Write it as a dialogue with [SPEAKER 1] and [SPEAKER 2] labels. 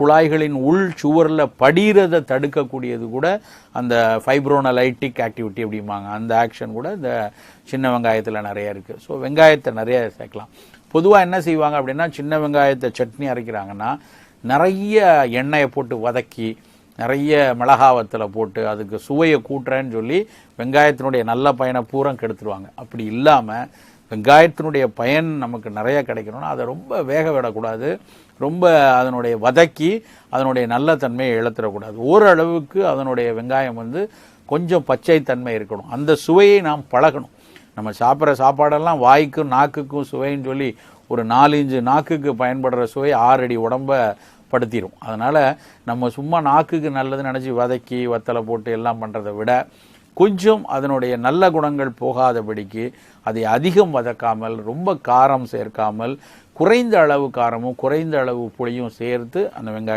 [SPEAKER 1] குழாய்களின் உள் சுவரில் படிகிறத தடுக்கக்கூடியது கூட அந்த ஃபைப்ரோனலைட்டிக் ஆக்டிவிட்டி அப்படிம்பாங்க. அந்த ஆக்ஷன் கூட இந்த சின்ன வெங்காயத்தில் நிறைய இருக்குது ஸோ வெங்காயத்தை நிறைய சேர்க்கலாம். பொதுவாக என்ன செய்வாங்க அப்படின்னா சின்ன வெங்காயத்தை சட்னி அரைக்கிறாங்கன்னா நிறைய எண்ணெயை போட்டு வதக்கி நிறைய மிளகாவத்தில் போட்டு அதுக்கு சுவையை கூட்டுறேன்னு சொல்லி வெங்காயத்தினுடைய நல்ல பயனை பூரம் கெடுத்துருவாங்க. அப்படி இல்லாமல் வெங்காயத்தினுடைய பயன் நமக்கு நிறைய கிடைக்கணும்னா அதை ரொம்ப வேக விடக்கூடாது. ரொம்ப அதனுடைய வதக்கி அதனுடைய நல்ல தன்மையை இழத்துடக்கூடாது ஓரளவுக்கு அதனுடைய வெங்காயம் வந்து கொஞ்சம் பச்சை தன்மை இருக்கணும். அந்த சுவையை நாம் பழகணும். நம்ம சாப்பிட்ற சாப்பாடெல்லாம் வாய்க்கும் நாக்குக்கும் சுவைன்னு சொல்லி ஒரு நாலு இஞ்சு நாக்குக்கு பயன்படுற சுவை ஆறடி உடம்ப படுத்திடும் அதனால் நம்ம சும்மா நாக்குக்கு நல்லதுன்னு நினச்சி வதக்கி வத்தலை போட்டு எல்லாம் பண்ணுறதை விட கொஞ்சம் அதனுடைய நல்ல குணங்கள் போகாதபடிக்கு அதை அதிகம் வதக்காமல் ரொம்ப காரம் சேர்க்காமல் குறைந்த அளவு காரமும் குறைந்த அளவு புளியும் சேர்த்து அந்த வெங்காயம்